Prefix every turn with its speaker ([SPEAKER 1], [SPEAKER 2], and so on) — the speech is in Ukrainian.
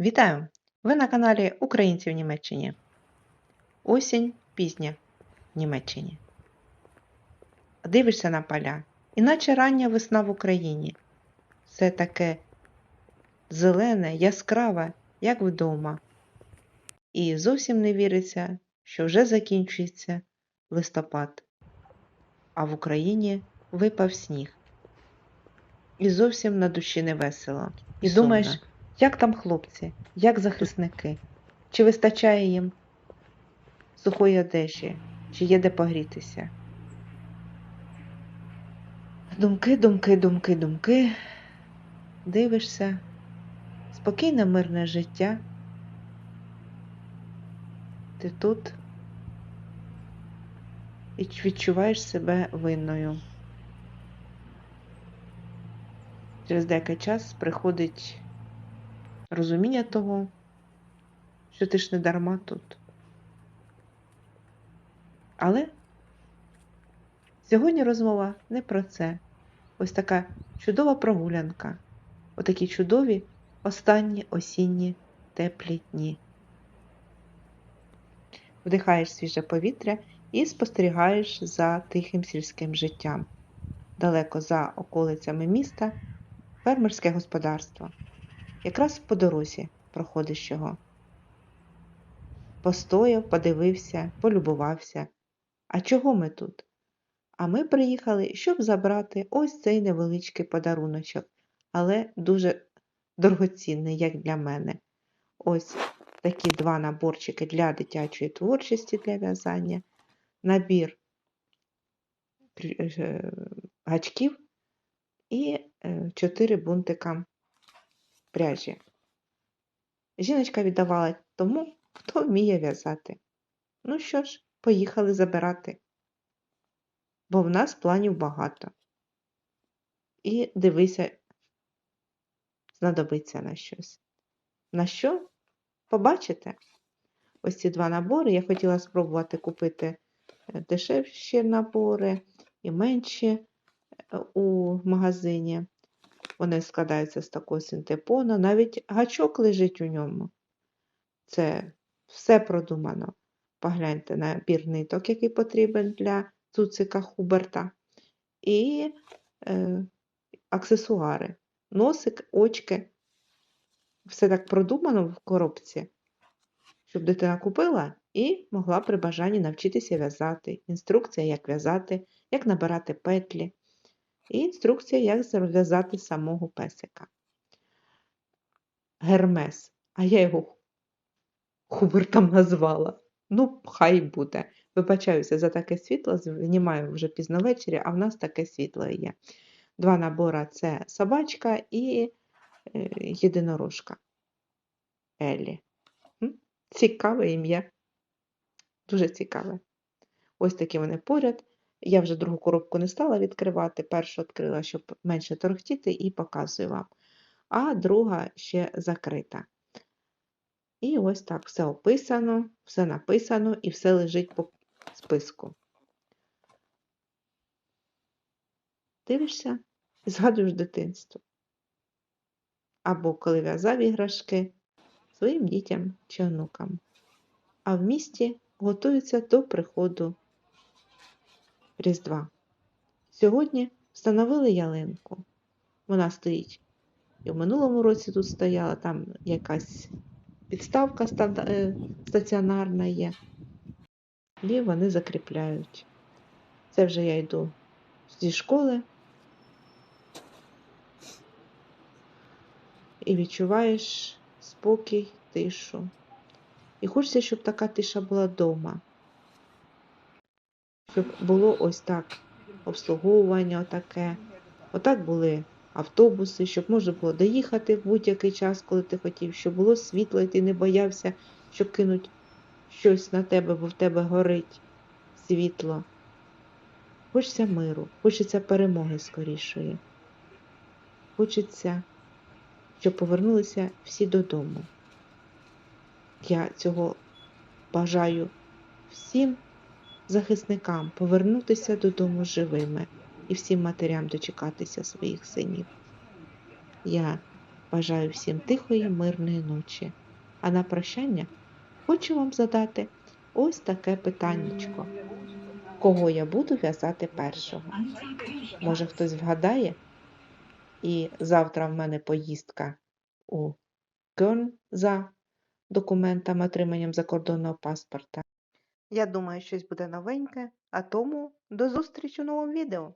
[SPEAKER 1] Вітаю! Ви на каналі Українці в Німеччині. Осінь пізня в Німеччині. Дивишся на поля, іначе рання весна в Україні. Все таке зелене, яскраве, як вдома. І зовсім не віриться, що вже закінчується листопад, а в Україні випав сніг. І зовсім на душі не весело. І
[SPEAKER 2] Сумно.
[SPEAKER 1] думаєш, як там хлопці, як захисники? Чи вистачає їм сухої одежі, чи є де погрітися? Думки, думки, думки, думки. Дивишся, спокійне мирне життя. Ти тут і відчуваєш себе винною. Через деякий час приходить розуміння того, що ти ж не дарма тут. Але сьогодні розмова не про це. Ось така чудова прогулянка. Отакі чудові останні осінні теплі дні. Вдихаєш свіже повітря і спостерігаєш за тихим сільським життям. Далеко за околицями міста фермерське господарство. Якраз по дорозі проходиш. Постояв, подивився, полюбувався. А чого ми тут? А ми приїхали, щоб забрати ось цей невеличкий подаруночок, але дуже дорогоцінний, як для мене. Ось такі два наборчики для дитячої творчості для в'язання, набір е, гачків і е, чотири бунтика пряжі. Жіночка віддавала тому, хто вміє в'язати. Ну що ж, поїхали забирати. Бо в нас планів багато. І дивися, знадобиться на щось. На що? Побачите? Ось ці два набори. Я хотіла спробувати купити е, дешевші набори і менші е, у магазині. Вони складаються з такого синтепону, навіть гачок лежить у ньому. Це все продумано. Погляньте набір ниток, який потрібен для цуцика Хуберта. І е, аксесуари. Носик, очки. Все так продумано в коробці, щоб дитина купила і могла при бажанні навчитися в'язати. Інструкція, як в'язати, як набирати петлі. І інструкція, як зав'язати самого песика. Гермес. А я його Хубертом назвала. Ну, хай буде. Вибачаюся за таке світло, знімаю вже пізно ввечері, а в нас таке світло є. Два набори це собачка і е, єдинорожка. Еллі. Цікаве ім'я. Дуже цікаве. Ось такі вони поряд. Я вже другу коробку не стала відкривати. Першу відкрила, щоб менше торохтіти, і показую вам. А друга ще закрита. І ось так все описано, все написано і все лежить по списку. Дивишся і згадуєш дитинство. Або коли в'язав іграшки своїм дітям чи онукам. А в місті готуються до приходу Різдва. Сьогодні встановили ялинку. Вона стоїть. І в минулому році тут стояла там якась підставка е, стаціонарна є. І вони закріпляють. Це вже я йду зі школи. І відчуваєш спокій, тишу. І хочеться, щоб така тиша була вдома. Щоб було ось так обслуговування отаке. Отак були автобуси, щоб можна було доїхати в будь-який час, коли ти хотів, щоб було світло, і ти не боявся, що кинуть щось на тебе, бо в тебе горить світло. Хочеться миру, хочеться перемоги скорішої. Хочеться, щоб повернулися всі додому. Я цього бажаю всім захисникам повернутися додому живими і всім матерям дочекатися своїх синів. Я Бажаю всім тихої, мирної ночі. А на прощання хочу вам задати ось таке питаннячко. Кого я буду в'язати першого? Може хтось вгадає? І завтра в мене поїздка у Кьольн за документами отриманням закордонного паспорта. Я думаю, щось буде новеньке, а тому до зустрічі у новому відео.